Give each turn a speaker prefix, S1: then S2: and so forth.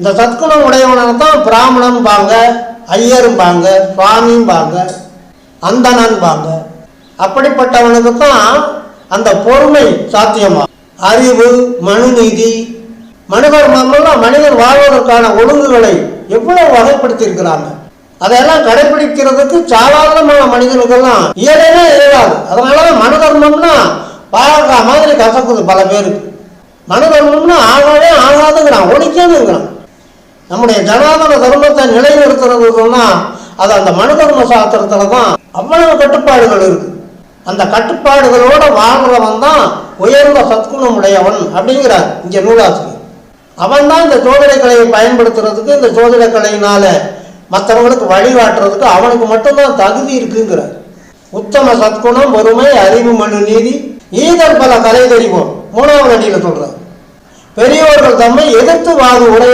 S1: இந்த சத்குணம் உடையவனை தான் பிராமணன் பாங்க ஐயரும்பாங்க சுவாமிம்பாங்க அந்தணன்பாங்க. அப்படிப்பட்டவனுக்கு தான் அந்த பொறுமை சாத்தியமா? அறிவு மனுநீதி. மனிதர்மங்கள்லாம் மனிதன் வாழ்வதற்கான ஒழுங்குகளை எவ்வளவு வகைப்படுத்தி இருக்கிறாங்க அதையெல்லாம் கடைபிடிக்கிறதுக்கு சாதாரணமான மனிதனுக்கெல்லாம் இயலவே இயலாது. அதனாலதான் மனு தர்மம்னா பாழக்கா மாதிரி கசக்குது பல பேருக்கு. மனு தர்மம்னா ஆகவே ஆகாதுங்கிறான் ஒழிக்கணுங்கிறான். நம்முடைய ஜனாதன தர்மத்தை நிலைநிறுத்துறது சொன்னா அது அந்த மனு தர்ம சாஸ்திரத்துல தான் அவ்வளவு கட்டுப்பாடுகள் இருக்கு. அந்த கட்டுப்பாடுகளோட வாழ்றவன் தான் உயர்ந்த சத்குணம் உடையவன் அப்படிங்கிறார் இங்க நூலாசிரியர். அவன் தான் இந்த சோதனை கலையை பயன்படுத்துறதுக்கு இந்த சோதனை கலையினால மற்றவங்களுக்கு வழிகாட்டுறதுக்கு அவனுக்கு மட்டும்தான் தகுதி இருக்குங்கிறார். உத்தம சத்குணம் வறுமை அறிவு மனு நீதி ஈதர் பல கலை தெரிவோம் மூணாவது அடியில் சொல்றார். பெரியோர்கள் தம்மை எதிர்த்து வாது உடைய